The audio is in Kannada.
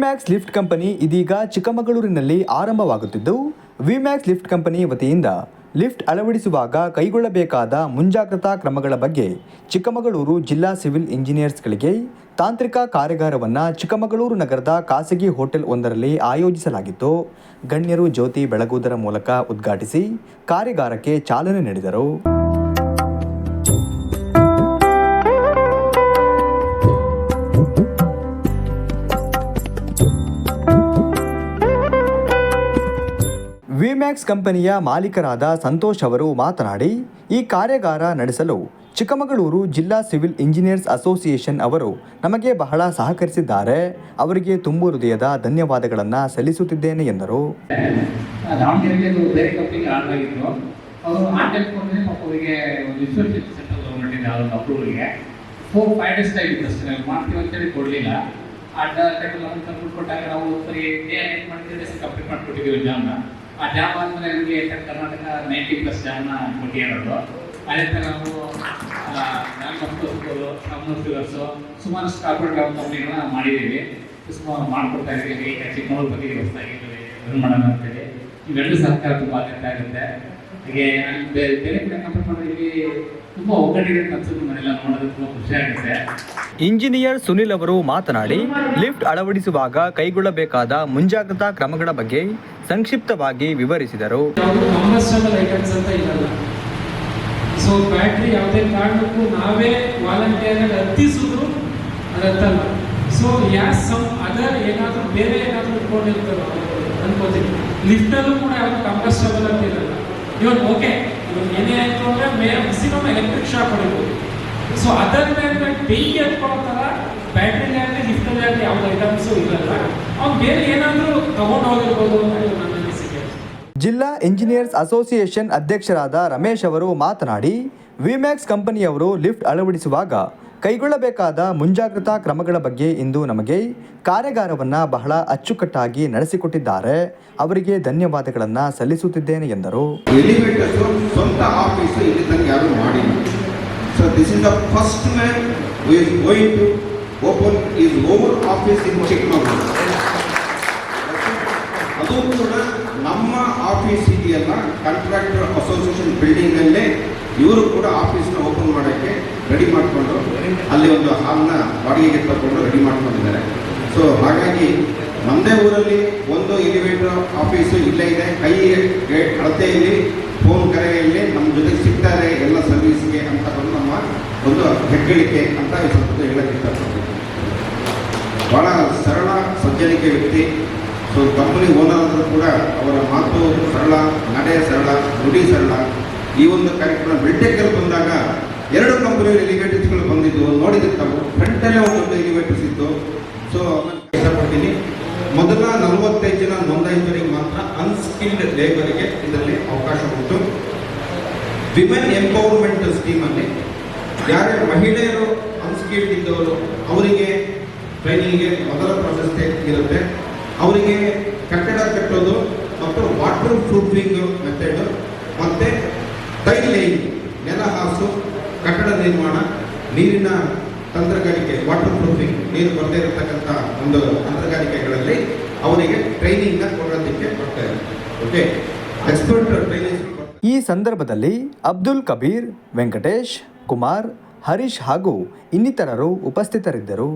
ವಿಮ್ಯಾಕ್ಸ್ ಲಿಫ್ಟ್ ಕಂಪನಿ ಇದೀಗ ಚಿಕ್ಕಮಗಳೂರಿನಲ್ಲಿ ಆರಂಭವಾಗುತ್ತಿದ್ದು ವಿಮ್ಯಾಕ್ಸ್ ಲಿಫ್ಟ್ ಕಂಪನಿ ವತಿಯಿಂದ ಲಿಫ್ಟ್ ಅಳವಡಿಸುವಾಗ ಕೈಗೊಳ್ಳಬೇಕಾದ ಮುಂಜಾಗ್ರತಾ ಕ್ರಮಗಳ ಬಗ್ಗೆ ಚಿಕ್ಕಮಗಳೂರು ಜಿಲ್ಲಾ ಸಿವಿಲ್ ಇಂಜಿನಿಯರ್ಸ್ಗಳಿಗೆ ತಾಂತ್ರಿಕ ಕಾರ್ಯಾಗಾರವನ್ನು ಚಿಕ್ಕಮಗಳೂರು ನಗರದ ಖಾಸಗಿ ಹೋಟೆಲ್ ಒಂದರಲ್ಲಿ ಆಯೋಜಿಸಲಾಗಿತ್ತು. ಗಣ್ಯರು ಜ್ಯೋತಿ ಬೆಳಗುವುದರ ಮೂಲಕ ಉದ್ಘಾಟಿಸಿ ಕಾರ್ಯಾಗಾರಕ್ಕೆ ಚಾಲನೆ ನೀಡಿದರು. ವಿಮ್ಯಾಕ್ಸ್ ಕಂಪನಿಯ ಮಾಲೀಕರಾದ ಸಂತೋಷ್ ಅವರು ಮಾತನಾಡಿ, ಈ ಕಾರ್ಯಾಗಾರ ನಡೆಸಲು ಚಿಕ್ಕಮಗಳೂರು ಜಿಲ್ಲಾ ಸಿವಿಲ್ ಇಂಜಿನಿಯರ್ಸ್ ಅಸೋಸಿಯೇಷನ್ ಅವರು ನಮಗೆ ಬಹಳ ಸಹಕರಿಸಿದ್ದಾರೆ. ಅವರಿಗೆ ತುಂಬು ಹೃದಯದ ಧನ್ಯವಾದಗಳನ್ನು ಸಲ್ಲಿಸುತ್ತಿದ್ದೇನೆ ಎಂದರು. ಮಾಡ್ತೀವಿ ಆ ನಮ್ಗೆ ಕರ್ನಾಟಕ ನೈಂಟಿ ಪ್ಲಸ್ ಕೊಟ್ಟಿರೋದು. ಅದೇ ಥರ ನಾವು ನಮ್ಮ ಸುಮಾರಷ್ಟು ಕಾರ್ಪೊರೇಟ್ ಸುಮಾರು ಮಾಡಿಕೊಡ್ತಾ ಇದ್ದೀವಿ. ಈಗ ಬಗ್ಗೆ ಹೊಸದಾಗಿ ಮಾಡೋಣ ಅಂತೇಳಿ ಹಾಗೆ ಬೇರೆ ಬೇರೆ ಕಡೆ ಕಂಪೇರ್ ಮಾಡಿದ್ವಿ ಒಗ್ಗಟ್ಟಿಗೆ ಖುಷಿ ಆಗುತ್ತೆ. ಇಂಜಿನಿಯರ್ ಸುನಿಲ್ ಅವರು ಮಾತನಾಡಿ, ಲಿಫ್ಟ್ ಅಳವಡಿಸುವಾಗ ಕೈಗೊಳ್ಳಬೇಕಾದ ಮುಂಜಾಗ್ರತಾ ಕ್ರಮಗಳ ಬಗ್ಗೆ ಸಂಕ್ಷಿಪ್ತವಾಗಿ ವಿವರಿಸಿದರು. ಸೊ ಬ್ಯಾಟ್ರಿ ಯಾವುದೇ ಕಾರಣಕ್ಕೂ ನಾವೇ ವಾಲಂಟಿಯರ್ ಹತ್ತಿಸಿದ್ರು ಅದತ್ತಲ್ಲ ಸೊ ಯಾಸ್ ಸಮ್ ಅದರ್ ಏನಾದರೂ, ಬೇರೆ ಏನಾದರೂ ಇಟ್ಕೊಂಡಿರ್ತಾರೋ ಅನ್ಕೋತೀನಿ. ಲಿಫ್ಟಲ್ಲೂ ಕೂಡ ಯಾವುದು ಕಂಫರ್ಟಬಲ್ ಅಂತ ಇರಲ್ಲ. ಇವನ್ ಓಕೆ ಇವನ್ ಏನೇ ಆಯಿತು ಅಂದರೆ ಮ್ಯಾಕ್ಸಿಮಮ್ ಎಲೆಕ್ಟ್ರಿಕ್ ಶಾಕ್ ಹೊಡಿಬೋದು. ಸೊ ಅದರ್ ಮೇಲೆ ಬೆಂಕಿ ಹತ್ಕೊಳ್ಳೋ ಥರ ಬ್ಯಾಟ್ರಿಲಿ ಆಗಲಿ ಲಿಫ್ಟಲ್ಲಿ ಆಗಲಿ ಯಾವ್ದು ಐಟಮ್ಸು ಇರಲ್ಲ ಅವ್ನು ಬೇರೆ ಏನಾದರೂ ತಗೊಂಡು ಹೋಗಿರ್ಬೋದು ಅಂತ ಇದು ನನ್ನ ಅನಿಸಿಕೆ. ಜಿಲ್ಲಾ ಇಂಜಿನಿಯರ್ಸ್ ಅಸೋಸಿಯೇಷನ್ ಅಧ್ಯಕ್ಷರಾದ ರಮೇಶ್ ಅವರು ಮಾತನಾಡಿ ವಿಮ್ಯಾಕ್ಸ್ ಕಂಪನಿಯವರು ಲಿಫ್ಟ್ ಅಳವಡಿಸುವಾಗ ಕೈಗೊಳ್ಳಬೇಕಾದ ಮುಂಜಾಗ್ರತಾ ಕ್ರಮಗಳ ಬಗ್ಗೆ ಇಂದು ನಮಗೆ ಕಾರ್ಯಾಗಾರವನ್ನು ಬಹಳ ಅಚ್ಚುಕಟ್ಟಾಗಿ ನಡೆಸಿಕೊಟ್ಟಿದ್ದಾರೆ. ಅವರಿಗೆ ಧನ್ಯವಾದಗಳನ್ನು ಸಲ್ಲಿಸುತ್ತಿದ್ದೇನೆ ಎಂದರು. ಸ್ವಂತ is is open is our office in Chikkamagaluru ಅದು ಕೂಡ ನಮ್ಮ ಆಫೀಸ್ ಇದೆಯಲ್ಲ ಕಾಂಟ್ರಾಕ್ಟರ್ ಅಸೋಸಿಯೇಷನ್ ಬಿಲ್ಡಿಂಗ್ ಅಲ್ಲೇ ಇವರು ಕೂಡ ಆಫೀಸ್ನ ಓಪನ್ ಮಾಡೋಕ್ಕೆ ರೆಡಿ ಮಾಡಿಕೊಂಡು ಅಲ್ಲಿ ಒಂದು ಹಾಲ್ನ ಬಾಡಿಗೆಗೆ ತಗೊಂಡು ರೆಡಿ ಮಾಡ್ಕೊಂಡಿದ್ದಾರೆ. ಸೊ ಹಾಗಾಗಿ ನಮ್ಮದೇ ಊರಲ್ಲಿ ಒಂದು ಎಲಿವೇಟರ್ ಆಫೀಸು ಇಲ್ಲೇ ಇದೆ. ಕೈ, ಗೇ- ಅಳತೆಯಲ್ಲಿ ಫೋನ್ ಕರೆಯಲ್ಲಿ ನಮ್ಮ ಜೊತೆ ಸಿಗ್ತಾರೆ, ಎಲ್ಲ ಸರ್ವಿಸ್ಗೆ ಅಂತ ಬಂದು ನಮ್ಮ ಒಂದು ಹೆಗ್ಗಳಿಕೆ ಅಂತ ಈ ಸ್ವಲ್ಪ ಹೇಳಕ್ಕೆ ಬಹಳ ಸರಳ, ಸಜ್ಜನಿಕೆ ವ್ಯಕ್ತಿ. ಸೊ ಕಂಪನಿ ಓನರ್ ಆದರೂ ಕೂಡ ಅವರ ಮಾತು ಸರಳ, ನಡೆ ಸರಳ, ನುಡಿ ಸರಳ. ಈ ಒಂದು ಕಾರ್ಯಕ್ರಮ ಬಿಲ್ಟೆಕ್ಕಲ್ಲಿ ಬಂದಾಗ ಎರಡು ಕಂಪನಿಯ ಎಲಿವೇಟರ್ಸ್ಗಳು ಬಂದಿದ್ದು, ನೋಡಿದ್ರೆ ತಾವು ಫ್ರಂಟಲ್ಲೇ ಒಂದೊಂದು ಎಲಿವೇಟರ್ಸ್ ಇತ್ತು ಸೊ ಇಷ್ಟಪಡ್ತೀನಿ. ಮೊದಲ ನಲವತ್ತೈದು ಜನ ನೋಂದಾಯಿತರಿಗೆ ಮಾತ್ರ ಲೇಬರ್ಗೆ ಇದರಲ್ಲಿ ಅವಕಾಶ ಉಂಟು. ವಿಮೆನ್ ಎಂಪವರ್ಮೆಂಟ್ ಸ್ಕೀಮಲ್ಲಿ ಯಾರೇ ಮಹಿಳೆಯರು ಅನ್ಸ್ಕಿಲ್ಡ್ ಇದ್ದವರು ಅವರಿಗೆ ಟ್ರೈನಿಂಗ್ಗೆ ಮೊದಲ ಪ್ರಶಸ್ತಿ ಇರುತ್ತೆ. ಅವರಿಗೆ ಕಟ್ಟಡ ಕಟ್ಟೋದು ಮತ್ತು ವಾಟರ್ ಪ್ರೂಫಿಂಗ್ ಮೆಥಡ್ ಮತ್ತು ಟೈಲ್ ಲೇಯಿಂಗ್ ನೆಲ ಕಟ್ಟಡ ನಿರ್ಮಾಣ, ನೀರಿನ ತಂತ್ರಗಾರಿಕೆ, ವಾಟರ್ ಪ್ರೂಫಿಂಗ್, ನೀರು ಬರದೇ ಇರತಕ್ಕಂಥ ಒಂದು ತಂತ್ರಗಾರಿಕೆಗಳಲ್ಲಿ ಅವರಿಗೆ ಟ್ರೈನಿಂಗ್ನ ಕೊಡೋದಕ್ಕೆ ಬರ್ತಾರೆ ಈ ಸಂದರ್ಭದಲ್ಲಿ ಅಬ್ದುಲ್ ಕಬೀರ್ ವೆಂಕಟೇಶ್ ಕುಮಾರ್ ಹರೀಶ್ ಹಾಗೂ ಇನ್ನಿತರರು ಉಪಸ್ಥಿತರಿದ್ದರು.